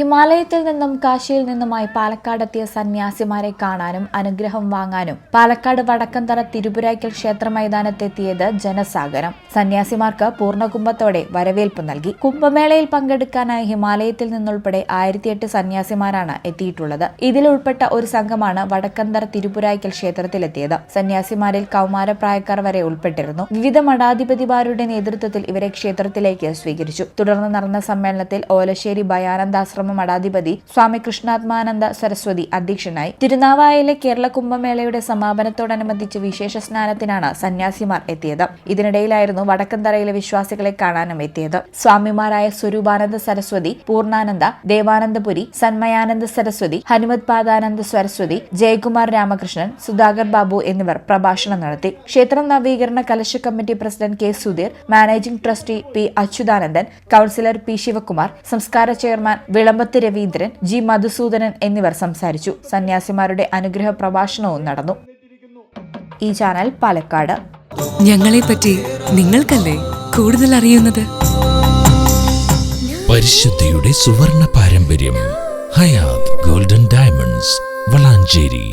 ഹിമാലയത്തിൽ നിന്നും കാശിയിൽ നിന്നുമായി പാലക്കാടെത്തിയ സന്യാസിമാരെ കാണാനും അനുഗ്രഹം വാങ്ങാനും പാലക്കാട് വടക്കന്തറ തിരുപുരായ്ക്കൽ ക്ഷേത്ര മൈതാനത്തെത്തിയത് ജനസാഗരം. സന്യാസിമാർക്ക് പൂർണകുംഭത്തോടെ വരവേൽപ്പ് നൽകി. കുംഭമേളയിൽ പങ്കെടുക്കാനായി ഹിമാലയത്തിൽ നിന്നുൾപ്പെടെ ആയിരത്തിയെട്ട് സന്യാസിമാരാണ് എത്തിയിട്ടുള്ളത്. ഇതിലുൾപ്പെട്ട ഒരു സംഘമാണ് വടക്കന്തറ തിരുപുരായ്ക്കൽ ക്ഷേത്രത്തിലെത്തിയത്. സന്യാസിമാരിൽ കൗമാരപ്രായക്കാർ വരെ ഉൾപ്പെട്ടിരുന്നു. വിവിധ മഠാധിപതിമാരുടെ നേതൃത്വത്തിൽ ഇവരെ ക്ഷേത്രത്തിലേക്ക് സ്വീകരിച്ചു. തുടർന്ന് നടന്ന സമ്മേളനത്തിൽ ഓലശ്ശേരി ഭയാനന്ദാശ്രമ മഠാധിപതി സ്വാമി കൃഷ്ണാത്മാനന്ദ സരസ്വതി അധ്യക്ഷനായി തിരുനാവായയിലെ കേരള കുംഭമേളയുടെ സമാപനത്തോടനുബന്ധിച്ച് വിശേഷ സ്നാനത്തിനാണ് സന്യാസിമാർ എത്തിയത്. ഇതിനിടയിലായിരുന്നു വടക്കന്തറയിലെ വിശ്വാസികളെ കാണാനും എത്തിയത്. സ്വാമിമാരായ സ്വരൂപാനന്ദ സരസ്വതി പൂർണാനന്ദ ദേവാനന്ദപുരി സന്മയാനന്ദ സരസ്വതി ഹനുമത് പാദാനന്ദ സരസ്വതി ജയകുമാർ രാമകൃഷ്ണൻ സുധാകർ ബാബു എന്നിവർ പ്രഭാഷണം നടത്തി. ക്ഷേത്രം നവീകരണ കലശ committee president K Sudheer managing trustee P Achuthanandan councillor P Sivakumar സംസ്കാര ചെയർമാൻ വിളമ്പത്ത് രവീന്ദ്രൻ ജി മധുസൂദനൻ എന്നിവർ സംസാരിച്ചു. സന്യാസിമാരുടെ അനുഗ്രഹ പ്രഭാഷണവും നടന്നു. ഈ ചാനൽ പാലക്കാട്. ഞങ്ങളെപ്പറ്റി നിങ്ങൾക്കല്ലേ കൂടുതൽ അറിയുന്നത്? പരിശുദ്ധിയുടെ സുവർണ പാരമ്പര്യം ഹയാത് ഗോൾഡൻ ഡയമണ്ട്സ് വളാഞ്ചേരി.